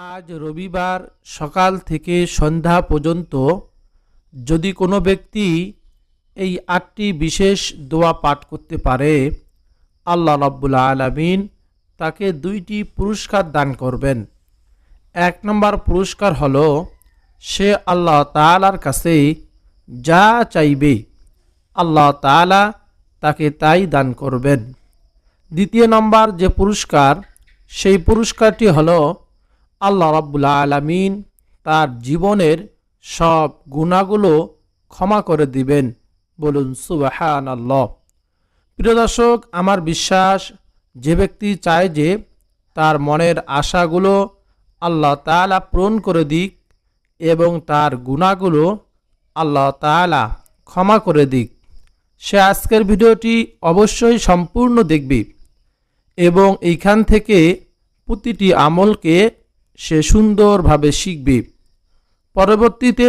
আজ রবিবার সকাল থেকে সন্ধ্যা পর্যন্ত যদি কোনো ব্যক্তি এই আটটি বিশেষ দোয়া পাঠ করতে পারে, আল্লাহ রাব্বুল আলামিন তাকে দুইটি পুরস্কার দান করবেন। এক নম্বর পুরস্কার হলো, সে আল্লাহ তাআলার কাছে যা চাইবে, আল্লাহ তাআলা তাকে তাই দান করবেন। দ্বিতীয় নম্বর যে পুরস্কার, সেই পুরস্কারটি হলো আল্লাহ রাব্বুল আলামিন তার জীবনের সব গুণাগুলো ক্ষমা করে দিবেন। বলুন সুবাহান আল্লাহ প্রিয় দর্শক, আমার বিশ্বাস, যে ব্যক্তি চায় যে তার মনের আশাগুলো আল্লাহ তাআলা পূরণ করে দিক এবং তার গুণাগুলো আল্লাহ তাআলা ক্ষমা করে দিক। সে আজকের ভিডিওটি অবশ্যই সম্পূর্ণ দেখবে এবং এইখান থেকে প্রতিটি আমলকে সে সুন্দরভাবে শিখবে। পরবর্তীতে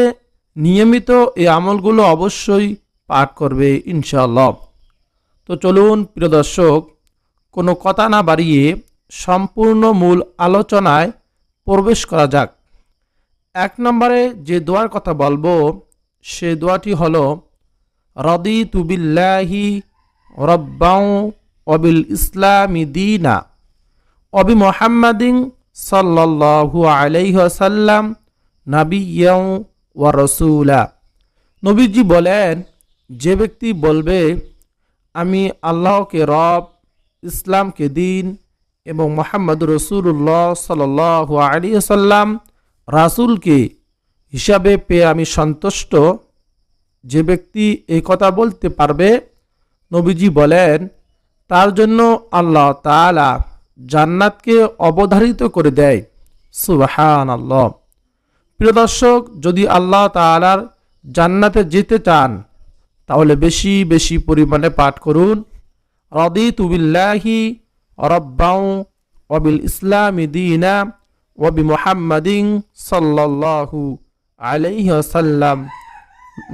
নিয়মিত এই আমলগুলো অবশ্যই পাঠ করবে ইনশাআল্লাহ। তো চলুন প্রিয় দর্শক, কোনো কথা না বাড়িয়ে সম্পূর্ণ মূল আলোচনায় প্রবেশ করা যাক। এক নম্বরে যে দোয়ার কথা বলব, সে দোয়াটি হল রদি তুবিল্লাহি রব্বাউ অবিল ইসলামি দিনা, অবি মোহাম্মদিন সাল্লাল্লাহু আলাইহি ওয়াসাল্লাম নাবিয়াউ ওয়া রসুলা। নবীজি বলেন, যে ব্যক্তি বলবে, আমি আল্লাহকে রব, ইসলামকে দিন এবং মোহাম্মদ রসুল্লাহ সাল্লাল্লাহু আলাইহি ওয়াসাল্লাম রাসূলকে হিসাবে পেয়ে আমি সন্তুষ্ট, যে ব্যক্তি এই কথা বলতে পারবে, নবীজি বলেন, তার জন্য আল্লাহ তাআলা জান্নাতকে অবধারিত করে দেয়। সুবাহান আল্লাহ প্রিয় দর্শক, যদি আল্লাহ তাআলার জান্নাতে যেতে চান, তাহলে বেশি বেশি পরিমাণে পাঠ করুন। রদি তুবিল্লাহি রব্বাউ অবিল ইসলামি দিনা ওবি মোহাম্মদিন সাল্লাল্লাহু আলাইহি ওয়াসাল্লাম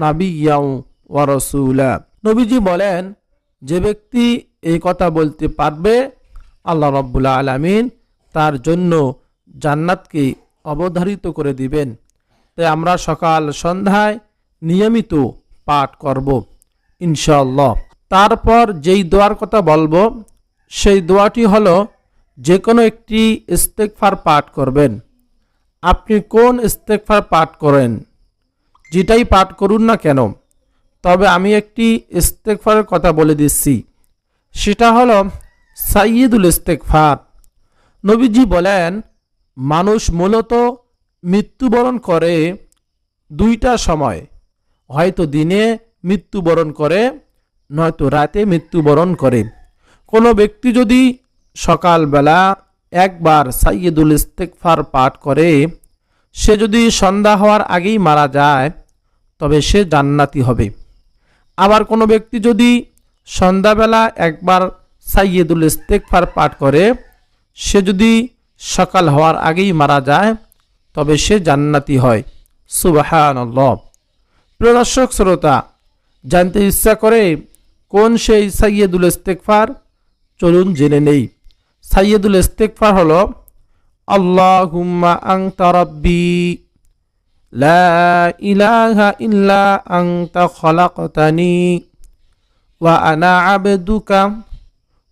নাবিয়াউ ওয়া নবীজি বলেন, যে ব্যক্তি এই কথা বলতে পারবে আল্লাহ রব্বুল আলামিন তার জন্য জান্নাতকে অবধারিত করে দিবেন। তাই আমরা সকাল সন্ধ্যায় নিয়মিত পাঠ করব ইনশাল্লাহ তারপর যেই দোয়ার কথা বলব, সেই দোয়াটি হলো যে কোনো একটি ইস্তেকফার পাঠ করবেন। আপনি কোন ইস্তেকফার পাঠ করেন, যেটাই পাঠ করুন না কেন, তবে আমি একটি ইস্তেকফারের কথা বলে দিচ্ছি। সেটা হলো সাইয়দুল ইস্তেকফার নবীজি বলেন, মানুষ মূলত মৃত্যুবরণ করে দুইটা সময়। হয়তো দিনে মৃত্যুবরণ করে, নয়তো রাতে মৃত্যুবরণ করে। কোনো ব্যক্তি যদি সকালবেলা একবার সাইয়দুল ইস্তেকফার পাঠ করে, সে যদি সন্ধ্যা হওয়ার আগেই মারা যায়, তবে সে জান্নাতি হবে। আবার কোনো ব্যক্তি যদি সন্ধ্যাবেলা একবার সাইয়দুল ইস্তেকফার পাঠ করে, সে যদি সকাল হওয়ার আগেই মারা যায়, তবে সে জান্নাতি হয়। সুবাহান প্রিয় দর্শক, শ্রোতা, জানতে ইচ্ছা করে কোন সেই সাইয়দুল ইস্তেকফার চলুন জেনে নেই। সাইয়দুল ইস্তেকফার হলো, আল্লাহুম্মা আংতা রব্বি, লা ইলাহা ইল্লা আংতা খলাকতানি, ওয়া আনা আবদুকা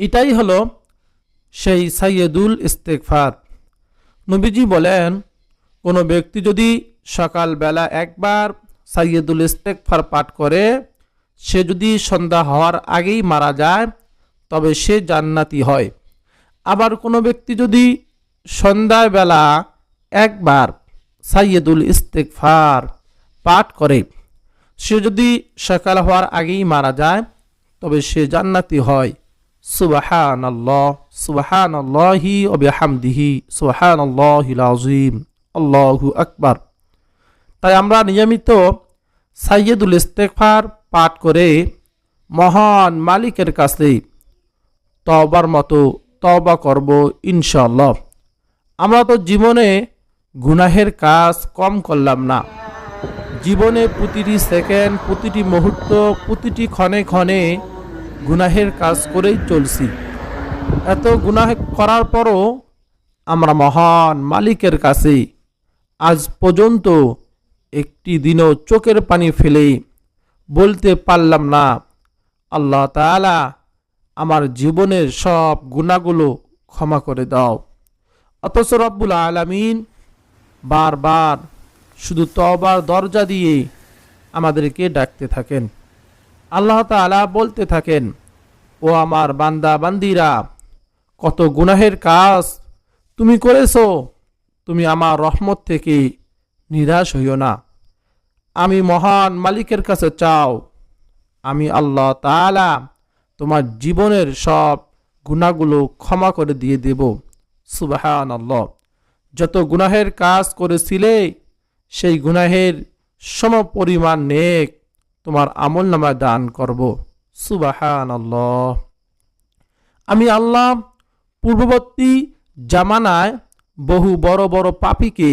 এটাই হলো সেই সাইয়দুল ইস্তেকফার নবীজি বলেন, কোনো ব্যক্তি যদি সকালবেলা একবার সাইয়দুল ইস্তেকফার পাঠ করে, সে যদি সন্ধ্যা হওয়ার আগেই মারা যায়, তবে সে জান্নাতি হয়। আবার কোনো ব্যক্তি যদি সন্ধ্যাবেলা একবার সাইয়দুল ইস্তেকফার পাঠ করে, সে যদি সকাল হওয়ার আগেই মারা যায়, তবে সে জান্নাতি হয়। সুবাহান আল্লাহ সুবাহান আল্লাহি অবিহামদিহি সুবাহান আল্লাহিল আজিম আল্লাহু আকবার। তাই আমরা নিয়মিত সাইয়দুল ইস্তেকফার পাঠ করে মহান মালিকের কাছে তবার মতো তবা করব ইনশাল্লাহ আমরা তো জীবনে গুনাহের কাজ কম করলাম না। জীবনে প্রতিটি সেকেন্ড, প্রতিটি মুহূর্ত, প্রতিটি ক্ষণে ক্ষণে গুনাহের কাজ করেই চলছি। এত গুনাহ করার পরও আমরা মহান মালিকের কাছে আজ পর্যন্ত একটি দিনও চোখের পানি ফেলে বলতে পারলাম না। আল্লাহ তাআলা আমার জীবনের সব গুণাগুলো ক্ষমা করে দাও। অথচ রব্বুল আলামিন বারবার শুধু তবার দরজা দিয়ে আমাদেরকে ডাকতে থাকেন। আল্লাহ তাআলা বলতে থাকেন, ও আমার বান্দা, বান্দিরা, কত গুনাহের কাজ তুমি করেছ, তুমি আমার রহমত থেকে নিরাশ হইও না। আমি মহান মালিকের কাছে চাও, আমি আল্লাহ তাআলা তোমার জীবনের সব গুণাগুলো ক্ষমা করে দিয়ে দেব। সুবাহান আল্লাহ যত গুনাহের কাজ করেছিলে, সেই গুনাহের সম পরিমাণ নেক তোমার আমল নামায় দান করব। সুবাহান আল্লাহ আমি আল্লাহ পূর্ববর্তী জামানায় বহু বড় বড় পাপীকে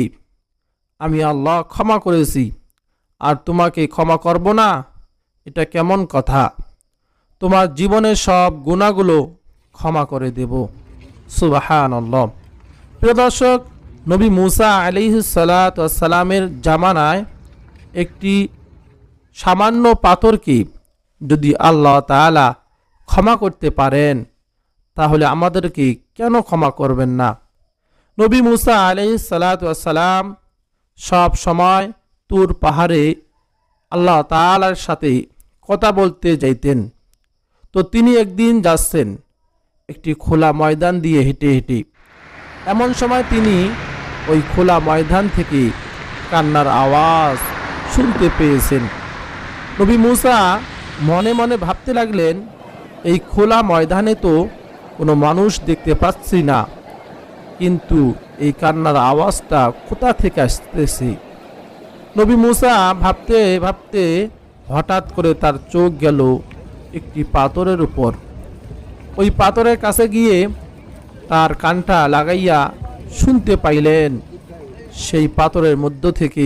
আমি আল্লাহ ক্ষমা করেছি। আর তোমাকে ক্ষমা করব না, এটা কেমন কথা? তোমার জীবনের সব গুণাগুলো ক্ষমা করে দেব। সুবাহান আল্লাহ প্রিয় দর্শক, নবী মুসা আলিহালামের জামানায় একটি সামান্য পাথরকে যদি আল্লাহ তাআলা ক্ষমা করতে পারেন, তাহলে আমাদেরকে কেন ক্ষমা করবেন না? নবী মুসা আলাইহি সালাম সব সময় তুর পাহাড়ে আল্লাহ তাআলার সাথে কথা বলতে যাইতেন। তো তিনি একদিন যাচ্ছেন একটি খোলা ময়দান দিয়ে হেঁটে হেঁটে। এমন সময় তিনি ওই খোলা ময়দান থেকে কান্নার আওয়াজ শুনতে পেয়েছেন। নবী মুসা মনে মনে ভাবতে লাগলেন, এই খোলা ময়দানে তো কোনো মানুষ দেখতে পাচ্ছি না। কিন্তু এই কান্নার আওয়াজটা কোথা থেকে আসতেছে? নবী মুসা ভাবতে ভাবতে হঠাৎ করে তার চোখ গেল একটি পাথরের উপর। ওই পাথরের কাছে গিয়ে তার কানটা লাগাইয়া শুনতে পাইলেন, সেই পাথরের মধ্য থেকে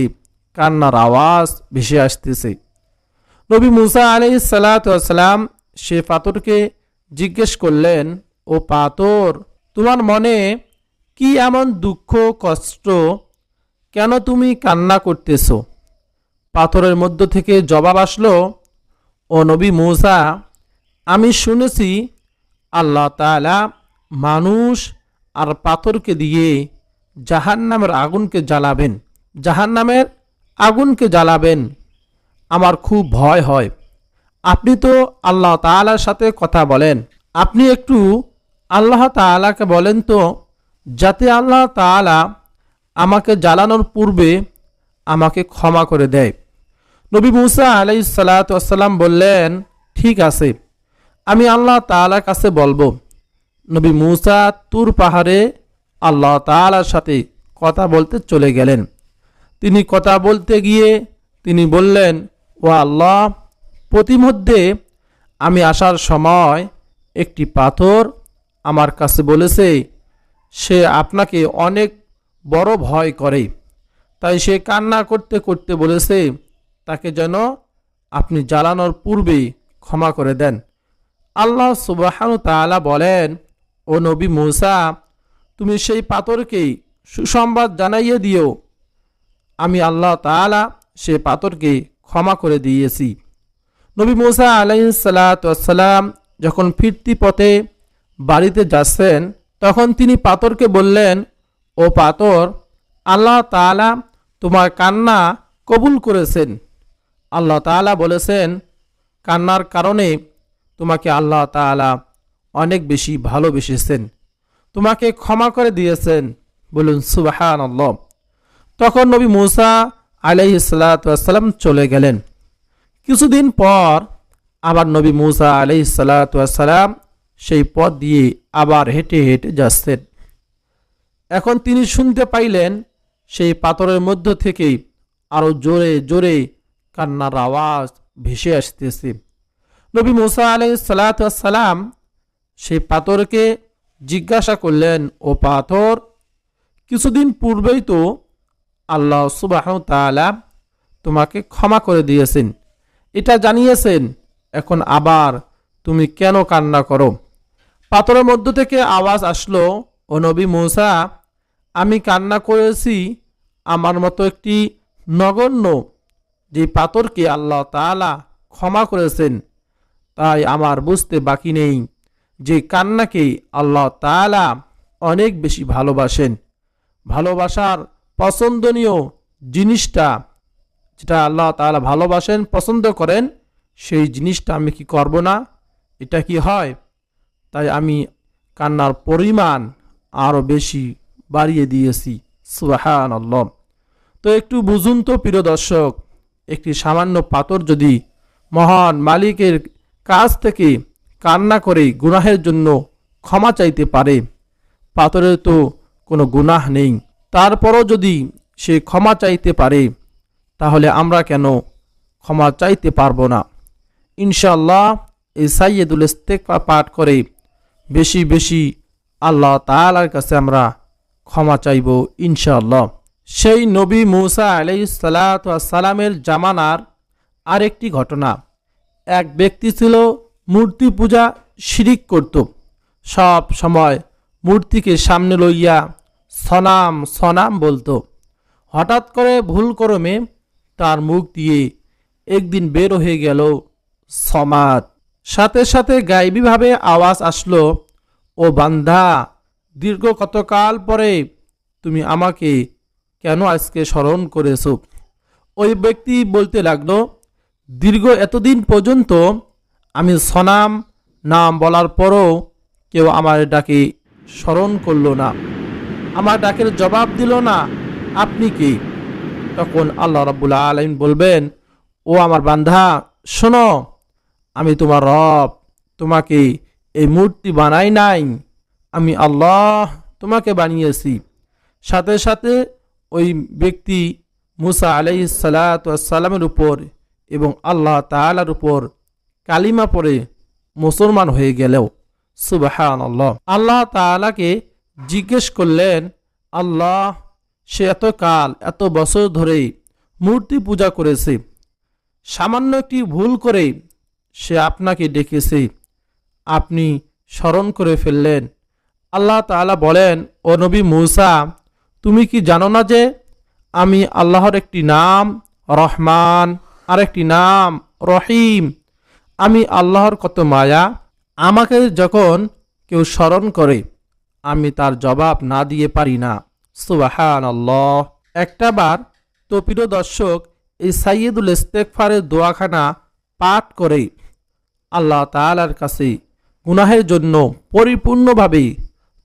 কান্নার আওয়াজ ভেসে আসতেছে। নবী মুসা আলি সালাতাম সে পাথরকে জিজ্ঞেস করলেন, ও পাথর, তোমার মনে কি এমন দুঃখ, কষ্ট, কেন তুমি কান্না করতেছো? পাথরের মধ্য থেকে জবাব আসলো, ও নবী মৌসা, আমি শুনেছি আল্লাহ তাআলা মানুষ আর পাথরকে দিয়ে জাহান নামের আগুনকে জ্বালাবেন জাহান নামের আগুনকে জ্বালাবেন। আমার খুব ভয় হয়। আপনি তো আল্লাহ তাআলার সাথে কথা বলেন। আপনি একটু আল্লাহ তাআলাকে বলেন তো, যাতে আল্লাহ তাআলা আমাকে জ্বালানোর পূর্বে আমাকে ক্ষমা করে দেয়। নবী মুসা আলাই সালাতাম বললেন, ঠিক আছে, আমি আল্লাহ তাআলার কাছে বলব। নবী মুসা তুর পাহাড়ে আল্লাহ তাআলার সাথে কথা বলতে চলে গেলেন। তিনি কথা বলতে গিয়ে তিনি বললেন ও আল্লাহ, প্রতিমধ্যে আমি আসার সময় একটি পাথর আমার কাছে বলেছে, সে আপনাকে অনেক বড় ভয় করে। তাই সে কান্না করতে করতে বলেছে, তাকে যেন আপনি জ্বালানোর পূর্বেই ক্ষমা করে দেন। আল্লাহ সুবাহানু তাআলা বলেন, ও নবী মূসা, তুমি সেই পাথরকেই সুসংবাদ জানাইয়ে দিও। আমি আল্লাহ তাআলা সে পাথরকে ক্ষমা করে দিয়েছি। নবী মুসা আলাইসালাম যখন ফিরতি পথে বাড়িতে যাচ্ছেন, তখন তিনি পাথরকে বললেন, ও পাথর, আল্লাহ তাআলা তোমার কান্না কবুল করেছেন। আল্লাহ তাআলা বলেছেন, কান্নার কারণে তোমাকে আল্লাহ তাআলা অনেক বেশি ভালোবেসেছেন। তোমাকে ক্ষমা করে দিয়েছেন। বলুন সুবাহান আল্লাহ তখন নবী মুসা আলাইসালাম চলে গেলেন। কিছুদিন পর আবার নবী মুসা আলাইসালাম সেই পথ দিয়ে আবার হেঁটে হেঁটে যাচ্ছেন। এখন তিনি শুনতে পাইলেন সেই পাথরের মধ্য থেকেই আরও জোরে জোরে কান্নার আওয়াজ ভেসে আসতেছে। নবী মুসা আলাই সালাম সেই পাথরকে জিজ্ঞাসা করলেন, ও পাথর, কিছুদিন পূর্বেই তো আল্লাহ সুবাহ তাআলা তোমাকে ক্ষমা করে দিয়েছেন। এটা জানিয়েছেন, এখন আবার তুমি কেন কান্না করো? পাথরের মধ্য থেকে আওয়াজ আসলো, ও নবী মূসা, আমি কান্না করেছি আমার মতো একটি নগণ্য যে পাথরকে আল্লাহ তাআলা ক্ষমা করেছেন। তাই আমার বুঝতে বাকি নেই যে কান্নাকে আল্লাহ তাআলা অনেক বেশি ভালোবাসেন। ভালোবাসার পছন্দনীয় জিনিসটা যেটা আল্লাহ তাআলা ভালোবাসেন, পছন্দ করেন, সেই জিনিসটা আমি কি করব না? এটা কি হয়? তাই আমি কান্নার পরিমাণ আরও বেশি বাড়িয়ে দিয়েছি। সুবাহান আল্লাহ তো একটু বুঝুন তো প্রিয় দর্শক, একটি সামান্য পাথর যদি মহান মালিকের কাছ থেকে কান্না করে গুনাহের জন্য ক্ষমা চাইতে পারে, পাথরের তো কোনো গুনাহ নেই। তারপরও যদি সে ক্ষমা চাইতে পারে, তাহলে আমরা কেন ক্ষমা চাইতে পারব না? ইনশাল্লাহ এই সাইয়েদুল ইস্তেকফা পাঠ করে বেশি বেশি আল্লাহ তালার কাছে আমরা ক্ষমা চাইব ইনশাআল্লাহ। সেই নবী মুসা আলাই সালামের জামানার আরেকটি ঘটনা। এক ব্যক্তি ছিল মূর্তি পূজা শিরিক করত। সব সময় মূর্তিকে সামনে লইয়া সনাম সনাম বলতো। হঠাৎ করে ভুল করমে তার মুখ দিয়ে একদিন বের হয়ে গেল সমাদ। সাথে সাথে গাইবীভাবে আওয়াজ আসলো, ও বান্ধা দীর্ঘ কতকাল পরে তুমি আমাকে কেন আজকে স্মরণ করেছ? ওই ব্যক্তি বলতে লাগল, দীর্ঘ এতদিন পর্যন্ত আমি সনাম নাম বলার পরও কেউ আমার ডাকে স্মরণ করল না। আমার ডাকের জবাব দিল না। আপনি কি? তখন আল্লাহ রাবুল্লাহ আলমিন বলবেন, ও আমার বান্ধা শোনো, আমি তোমার রব, তোমাকে এই মূর্তি বানাই নাই। আমি আল্লাহ তোমাকে বানিয়েছি। সাথে সাথে ওই ব্যক্তি মুসা আলাই সালাতামের উপর এবং আল্লাহ তালার উপর কালিমা পরে মুসলমান হয়ে গেলেও। সুবাহান আল্লাহ আল্লাহ তালাকে জিজ্ঞেস করলেন, আল্লাহ, সে এত কাল, এত বছর ধরে মূর্তি পূজা করেছে। সামান্য একটি ভুল করে সে আপনাকে ডেকেছে। আপনি স্মরণ করে ফেললেন। আল্লাহ তাআলা বলেন, ও নবী মূসা, তুমি কি জানো না যে আমি আল্লাহর একটি নাম রহমান, আর একটি নাম রহিম? আমি আল্লাহর কত মায়া? আমাকে যখন কেউ স্মরণ করে আমি তার জবাব না দিয়ে পারি না। সুবাহান আল্লাহ একটা বার তো দর্শক, এই সাইয়েদুল ইস্তেকফারের দোয়াখানা পাঠ করে আল্লাহ তালার কাছে গুনাহের জন্য পরিপূর্ণভাবে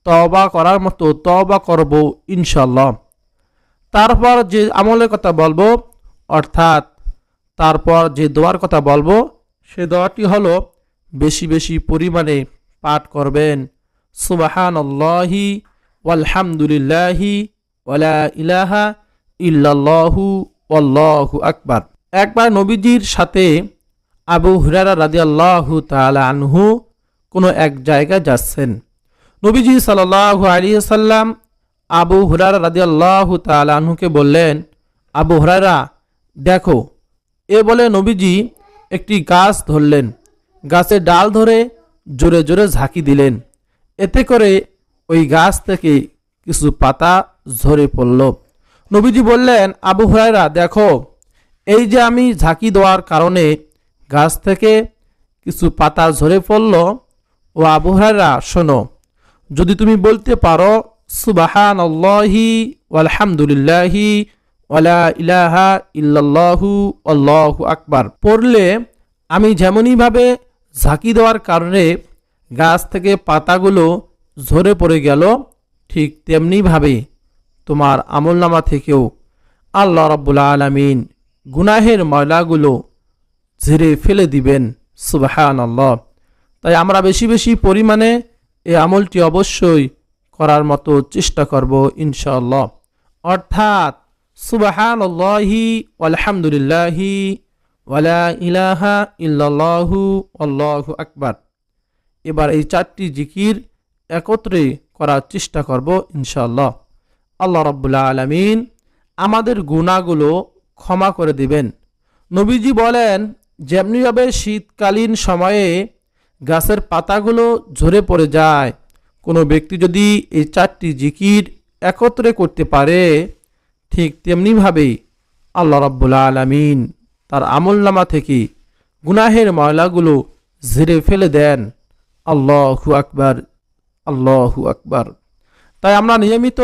তবা করার মতো তবা করব ইনশাল্লাহ তারপর যে আমলের কথা বলব, অর্থাৎ তারপর যে দোয়ার কথা বলব, সে দোয়াটি হলো বেশি বেশি পরিমাণে পাঠ করবেন। সুবাহান আল্লাহি ওয়ালহামদুলিল্লাহি ওয়ালা ইলাহা ইল্লাল্লাহু আল্লাহু আকবার। একবার নবীজির সাথে আবু হুরারা রাদি আল্লাহ তালা আনহু কোনো এক জায়গায় যাচ্ছেন। নবীজি সাল্লাহ আলী সাল্লাম আবু হুরারা রাদি আল্লাহ তালা আনহুকে বললেন, আবু হুরারা দেখো। এ বলে নবীজি একটি গাছ ধরলেন। গাছের ডাল ধরে জোরে জোরে ঝাঁকি দিলেন। এতে করে ওই গাছ থেকে কিছু পাতা ঝরে পড়ল। নবীজি বললেন, আবু হুরায়রা, দেখো, এই যে আমি ঝাঁকি দেওয়ার কারণে গাছ থেকে কিছু পাতা ঝরে পড়ল, ও আবু হুরায়রা, শোনো, যদি তুমি বলতে পারো সুবাহান আল্লাহি আলহামদুলিল্লাহি ওয়ালা ইলাহা ইল্লাল্লাহু আল্লাহু আকবার, পড়লে আমি যেমনইভাবে ঝাঁকি দেওয়ার কারণে গাছ থেকে পাতাগুলো ঝরে পড়ে গেল ঠিক তেমনিভাবে তোমার আমলনামা থেকেও। আল্লাহ রব্বুল্লা আলমিন গুনাহের ময়লাগুলো ঝেড়ে ফেলে দিবেন সুবাহান আল্লাহ তাই আমরা বেশি বেশি পরিমাণে এই আমলটি অবশ্যই করার মতো চেষ্টা করব, ইনশাআল্লাহ। অর্থাৎ সুবাহান আল্লাহি আলহামদুলিল্লাহি ওয়ালা ইলাহা ইল্লাল্লাহু, আল্লাহু আকবার। এবার এই চারটি জিকির একত্রে করার চেষ্টা করব ইনশাল্লাহ আল্লাহ রব্বুল্লা আলমিন আমাদের গুণাগুলো ক্ষমা করে দিবেন। নবীজি বলেন যেমনিভাবে শীতকালীন সময়ে গাছের পাতাগুলো ঝরে পড়ে যায়, কোনো ব্যক্তি যদি এই চারটি জিকির একত্রে করতে পারে, ঠিক তেমনিভাবেই আল্লাহ রব্বুল আলমিন তার আমলনামা থেকে গুনাহের ময়লাগুলো ঝেড়ে ফেলে দেন। আল্লাহু আকবার আল্লাহু আকবার। তাই আমরা নিয়মিত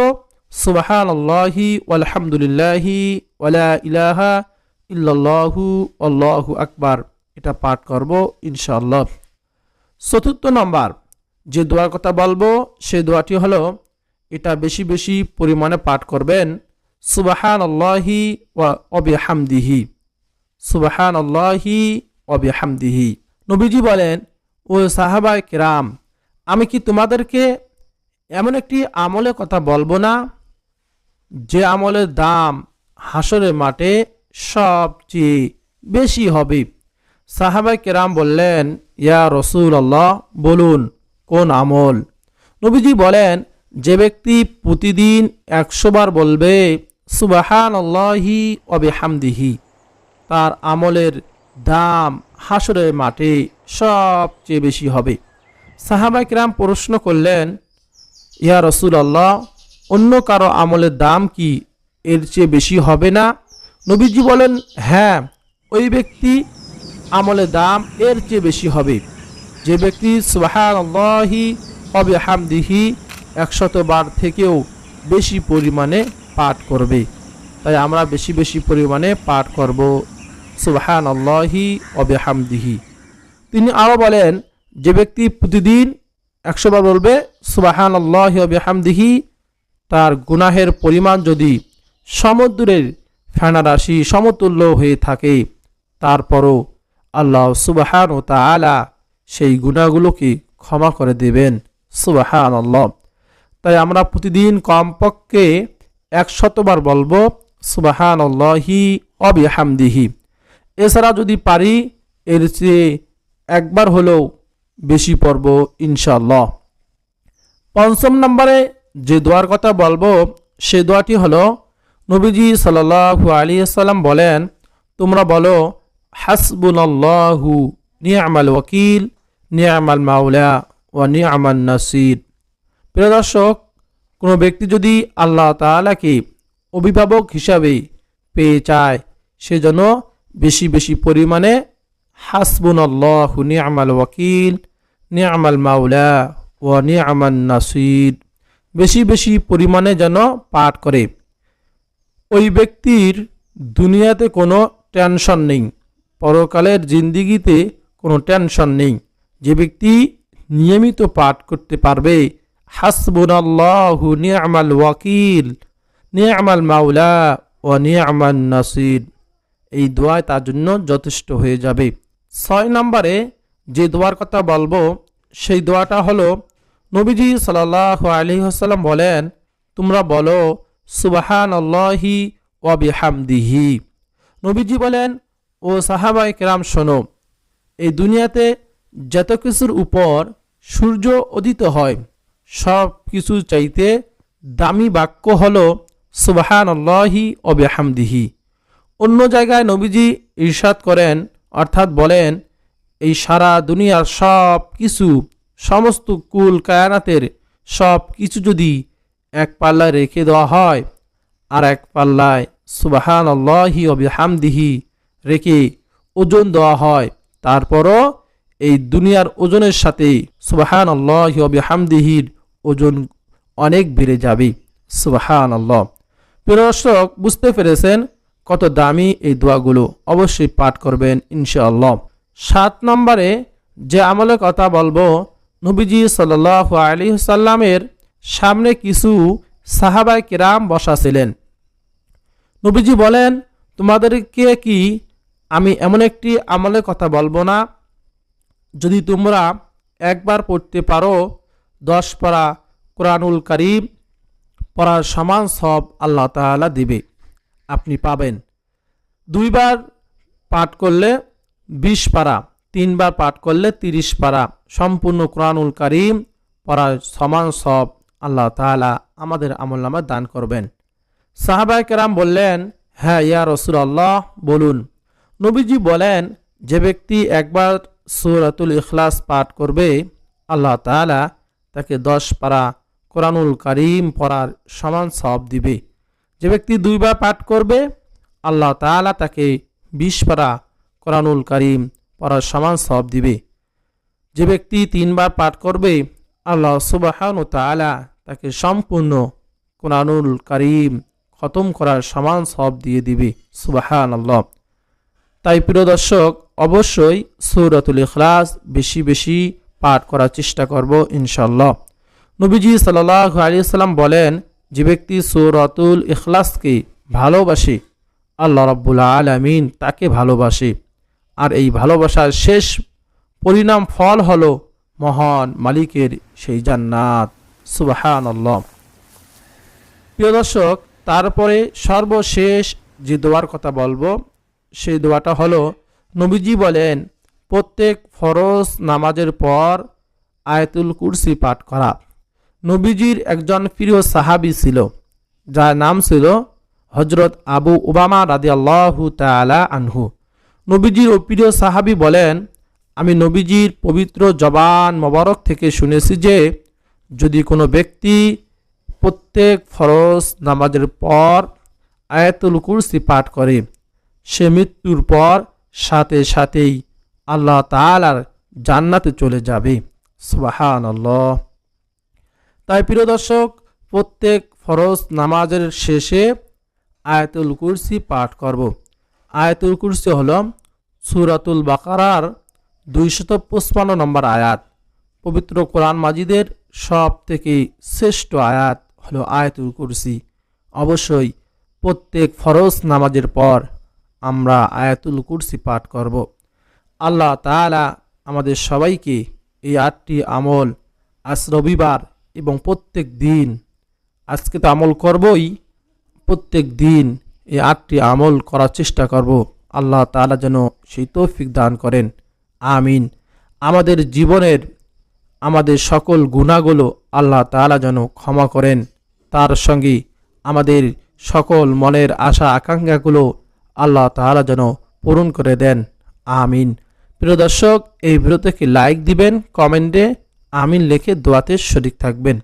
সুবাহান আল্লাহি আলহামদুলিল্লাহি ওয়ালা ইলাহা ইল্লাল্লাহু, আল্লাহু আকবার। এটা পাঠ করব ইনশাআল্লাহ। চতুর্থ নম্বর, যে দোয়ার কথা বলব, সে দোয়াটি হলো, এটা বেশি বেশি পরিমাণে পাঠ করবেন সুবাহান আল্লাহি ওয়া অবিহামদিহি সুবাহান আল্লাহি অবিহামদিহি নবীজি বলেন ও সাহাবায় কিরাম, আমি কি তোমাদেরকে এমন একটি আমলের কথা বলব না? যে আমলের দাম হাসরের মাঠে সবচেয়ে বেশি হবে। সাহাবাই কেরাম বললেন, ইয়া রসুল আল্লাহ বলুন, কোন আমল? নবীজি বলেন, যে ব্যক্তি প্রতিদিন একশো বার বলবে সুবাহান আল্লাহি অবেহামদিহি তার আমলের দাম হাসরের মাঠে সবচেয়ে বেশি হবে। সাহাবাই কিরাম প্রশ্ন করলেন, ইয়া রসুল আল্লাহ অন্য কারও আমলের দাম কি এর চেয়ে বেশি হবে না? নবীজি বলেন হ্যাঁ ওই ব্যক্তি আমলের দাম এর চেয়ে বেশি হবে। যে ব্যক্তি আল্লাহি হবে হামদিহি একশত বার থেকেও বেশি পরিমাণে পাঠ করবে, তাই আমরা বেশি বেশি পরিমাণে পাঠ করব। সুবাহান আল্লাহি অবে হামদিহি তিনি আরও বলেন, যে ব্যক্তি প্রতিদিন একশোবার বলবে সুবাহান আল্লাহ হামদিহি তার গুনাহের পরিমাণ যদি সমুদ্রের ফেনারাশি সমতুল্য হয়ে থাকে, তারপরও আল্লাহ সুবাহান ও তালা সেই গুণাগুলোকে ক্ষমা করে দেবেন। সুবাহান আল্লাহ তাই আমরা প্রতিদিন কমপক্ষে একশতবার বলব সুবাহান আল্লাহি অবিহামদিহি এছাড়া যদি পারি, এর চেয়ে একবার হলেও বেশি পড়ব ইনশাল্লাহ পঞ্চম নম্বরে যে দোয়ার কথা বলব, সে দোয়াটি হলো, নবীজি সাল্লাহু আলী সাল্লাম বলেন, তোমরা বলো হাসবুল্লাহু নিয়ামাল ওয়াকিল, নিয়ামাল মাউলা ও নিয়ামাল নাসির। প্রিয় দর্শক, কোনো ব্যক্তি যদি আল্লাহ তালাকে অভিভাবক হিসাবে পেয়ে চায় সেজন্য বেশি বেশি পরিমাণে হাসবুন আল্লাহ নিয়ামাল ওয়াকিল, নিয়ামাল মাউলা ও নিয়ামান নাসির। বেশি বেশি পরিমাণে যেন পাঠ করে। ওই ব্যক্তির দুনিয়াতে কোনো টেনশন নেই, পরকালের জিন্দিগিতে কোনো টেনশন নেই। যে ব্যক্তি নিয়মিত পাঠ করতে পারবে হাসবুন আল্লাহ নিয়ামাল ওয়াকিল, নিয়ামাল মাউলা ও নিয়ামান নাসির। এই দোয়ায় তার জন্য যথেষ্ট হয়ে যাবে। ছয় নম্বরে যে দোয়ার কথা বলব, সেই দোয়াটা হলো, নবীজি সাল্লাহ আলী হাসাল্লাম বলেন, তোমরা বলো সুবাহান আল্লাহি ওয়াবিহামদিহি নবীজি বলেন, ও সাহাবাই কেরাম, শোনো, এই দুনিয়াতে যত কিছুর উপর সূর্য উদিত হয়, সব কিছু চাইতে দামি বাক্য হলো সুবাহান আল্লাহি অবেহামদিহি অন্য জায়গায় নবীজি ইরশাদ করেন, অর্থাৎ বলেন, এই সারা দুনিয়ার সব কিছু, সমস্ত কুল কায়ানাতের সব কিছু যদি এক পাল্লায় রেখে দেওয়া হয়, আর এক পাল্লায় সুবাহান আল্লাহি অবিহামদিহি রেখে ওজন দেওয়া হয়, তারপরও এই দুনিয়ার ওজনের সাথে সুবাহান আল্লাহি অবিহামদিহির ওজন অনেক বেড়ে যাবে। সুবাহান আল্লাহ প্রিয় বুঝতে পেরেছেন কত দামি এই দোয়াগুলো অবশ্যই পাঠ করবেন, ইনশাআল্লাহ। সাত নম্বরে যে আমলের কথা বলব, নবীজি সাল আলী সাল্লামের সামনে কিছু সাহাবাই কিরাম বসা ছিলেন নবীজি বলেন, তোমাদেরকে কি আমি এমন একটি আমলের কথা বলব না? যদি তোমরা একবার পড়তে পারো, দশ পারা কোরআনুল করিম পড়ার সমান সব আল্লাহ তাআলা দিবে। আপনি পাবেন। দুইবার পাঠ করলে বিশ পারা, তিনবার পাঠ করলে তিরিশ পারা। সম্পূর্ণ কোরআনুল করিম পড়ার সমান সব আল্লাহ তাআলা আমাদের আমল নামা দান করবেন। সাহাবাই কেরাম বললেন হ্যাঁ ইয়া রসুল আল্লাহ বলুন। নবীজি বলেন, যে ব্যক্তি একবার সূরাতুল ইখলাস পাঠ করবে, আল্লাহ তাআলা তাকে দশ পারা কোরআনুল করিম পড়ার সমান সব দিবে। যে ব্যক্তি দুইবার পাঠ করবে, আল্লাহ তাআলা তাকে বিশ পারা কোরআনুল করিম পড়ার সমান সব দিবে। যে ব্যক্তি তিনবার পাঠ করবে, আল্লাহ সুবাহান তাআলা তাকে সম্পূর্ণ কোরআনুল করিম খতম করার সমান সব দিয়ে দিবে। সুবাহান আল্লাহ তাই প্রিয় দর্শক, অবশ্যই সৌরাতুল ইখলাস বেশি বেশি পাঠ করার চেষ্টা করব ইনশাল্লাহ নবীজি সাল্লাহ আলিয়াল্লাম বলেন যে ব্যক্তি সৌরাতুল ইখলাসকে ভালোবাসে, আল্লাহ রব্বুল আলমিন তাকে ভালোবাসে। আর এই ভালোবাসার শেষ পরিণাম ফল হল মহান মালিকের সেই জান্নাত। সুবাহান আল্লাহ প্রিয় দর্শক, তারপরে সর্বশেষ যে দোয়ার কথা বলব, সেই দোয়াটা হলো, নবীজি বলেন, প্রত্যেক ফরজ নামাজের পর আয়তুল কুরসি পাঠ করা। নবীজির একজন প্রিয় সাহাবি ছিল, যার নাম ছিল হজরত আবু ওবামা রাদি আল্লাহু তালা আনহু। নবীজির ও প্রিয় সাহাবি বলেন, আমি নবীজির পবিত্র জবান মোবারক থেকে শুনেছি যে, যদি কোনো ব্যক্তি প্রত্যেক ফরজ নামাজের পর আয়াতুল কুরসি পাঠ করে, সে মৃত্যুর পর সাথে সাথেই আল্লাহ তালার জান্নাতে চলে যাবে। সুবাহান আল্লাহ তাই প্রিয় দর্শক, প্রত্যেক ফরজ নামাজের শেষে আয়াতুল কুরসি পাঠ করব। আয়াতুল কুরসি হল সুরাতুল বাকারার দুইশত পঁচপান্ন নম্বর আয়াত। পবিত্র কোরআন মাজিদের সব থেকে শ্রেষ্ঠ আয়াত হল আয়াতুল কুরসি। অবশ্যই প্রত্যেক ফরজ নামাজের পর আমরা আয়াতুল কুরসি পাঠ করব। আল্লাহ তাআলা আমাদের সবাইকে এই আটটি আমল আজ রবিবার এবং প্রত্যেক দিন আজকে তো আমল করবই, প্রত্যেক দিন এই আটটি আমল করার চেষ্টা করব। আল্লাহ তাআলা যেন সেই তৌফিক দান করেন। আমিন। আমাদের জীবনের, আমাদের সকল গুণাগুলো আল্লাহ তাআলা যেন ক্ষমা করেন। তার সঙ্গে আমাদের সকল মনের আশা আকাঙ্ক্ষাগুলো আল্লাহ তাআলা যেন পূরণ করে দেন। আমিন। প্রিয় দর্শক, এই ভিডিওতে কি লাইক দিবেন কমেন্টে আমিন লেখে দোয়াতে শরিক থাকবেন।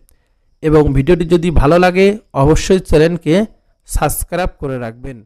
এবং ভিডিওটি যদি ভালো লাগে, অবশ্যই চ্যানেলকে সাবস্ক্রাইব করে রাখবেন।